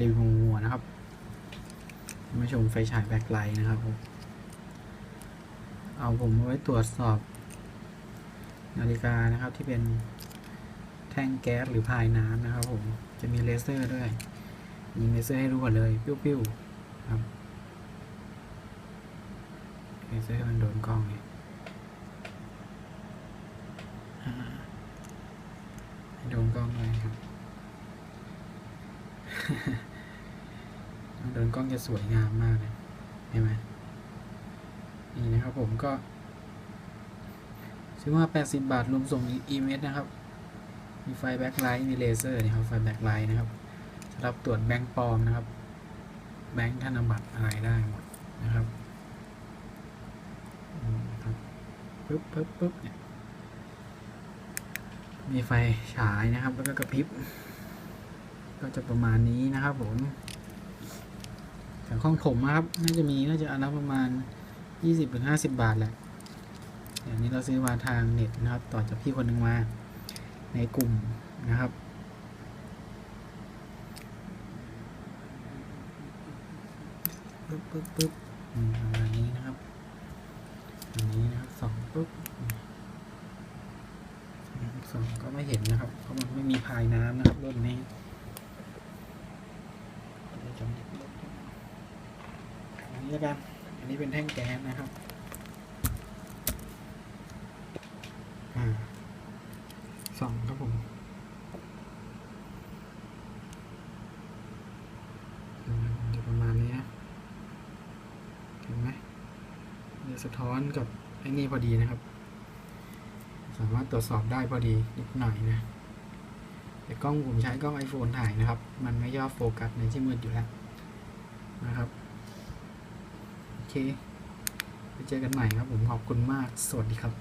รีวิวมัวนะครับมาชมไฟฉายแบ็คไลท์นะครับผมเอาผมเอาไว้ตรวจสอบ นาฬิกานะครับที่เป็นแท่งแก๊สหรือพายน้ำนะครับผมจะมีเลเซอร์ด้วย ยิงเลเซอร์ให้รู้ก่อนเลย ปิ้วๆครับเลเซอร์มันโดนกล้องเนี่ยโดนกล้องเลยครับ โดนกล้องจะสวยงามมากเลยเห็นไหมนี่นะครับผมก็ซื้อมา80 บาท รวมส่งอีเมลนะครับ มีไฟแบ็คไลท์ มีเลเซอร์นะครับ ไฟแบ็คไลท์นะครับสำหรับตรวจแบงค์ปลอมนะครับ แบงค์ธนบัตรอะไรได้หมดนะครับปึ๊บปึ๊บปึ๊บเนี่ยมีไฟฉายนะครับ แล้วก็กระพริบ ก็จะประมาณนี้นะครับผมแต่ของผมนะครับ น่าจะมีน่าจะอันละประมาณ 20-50 บาทแหละอย่างนี้เราซื้อมาทางเน็ตนะครับ ต่อจากพี่คนหนึ่งมา ในกลุ่มนะครับ ปึ๊บปึ๊บปึ๊บอืมประมาณนี้นะครับอันนี้นะครับสองปึ๊บสองก็ไม่เห็นนะครับ เพราะมันไม่มีพายน้ำนะครับรุ่นนี้เดี๋ยวจำ อันนี้แล้วกันอันนี้เป็นแท่งแก๊สนะครับสองครับผมประมาณนี้นะเห็นไหมเดี๋ยวสะท้อนกับไอ้นี่พอดีนะครับ สามารถตรวจสอบได้พอดีนิดหน่อยนะแต่กล้องผมใช้กล้อง iPhone ถ่ายนะครับ มันไม่ยอโฟกัสในที่มืดอยู่แล้วนะครับ เคไปเจอกันใหม่ครับผมขอบคุณมาก สวัสดีครับ